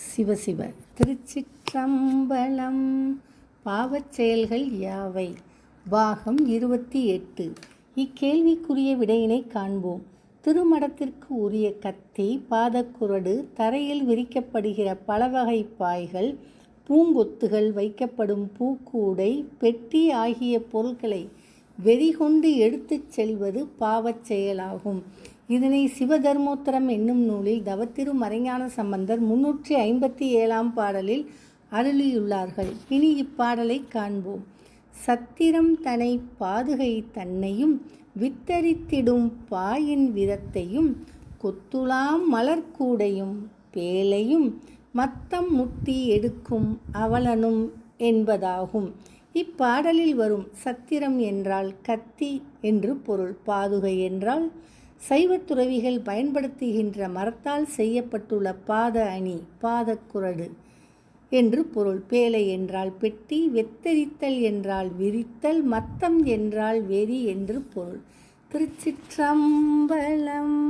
சிவசிவ. திருச்சிற்றம்பலம். பாவச் செயல்கள் யாவை? பாகம் இருபத்தி எட்டு. இக்கேள்விக்குரிய விடையினை காண்போம். திருமடத்திற்கு உரிய கத்தி பாதக்குரடு தரையில் விரிக்கப்படுகிற பலவகை பாய்கள் பூங்கொத்துகள் வைக்கப்படும் பூக்கூடை பெட்டி ஆகிய பொருட்களை வெறிகொண்டு எடுத்துச் செல்வது பாவச் செயலாகும். இதனை சிவதர்மோத்தரம் என்னும் நூலில் தவத்திரு மறைஞான சம்பந்தர் முன்னூற்றி ஐம்பத்தி ஏழாம் பாடலில் அருளியுள்ளார்கள். இனி இப்பாடலை காண்போம். சத்திரம் தனை பாதுகை தன்னையும் வித்தரித்திடும் பாயின் விதத்தையும் கொத்துலாம் மலர்கூடையும் பேலையும் மத்தம் முட்டி எடுக்கும் அவலனும் என்பதாகும். இப்பாடலில் வரும் சத்திரம் என்றால் கத்தி என்று பொருள். பாதுகை என்றால் சைவத் துறவிகள் பயன்படுத்துகின்ற மரத்தால் செய்யப்பட்டுள்ள பாத அணி பாதக்குரடு என்று பொருள். பேலை என்றால் பெட்டி வெத்தரித்தல் என்றால் விரித்தல் மத்தம் என்றால் வெறி என்று பொருள். திருச்சிற்றம்பலம்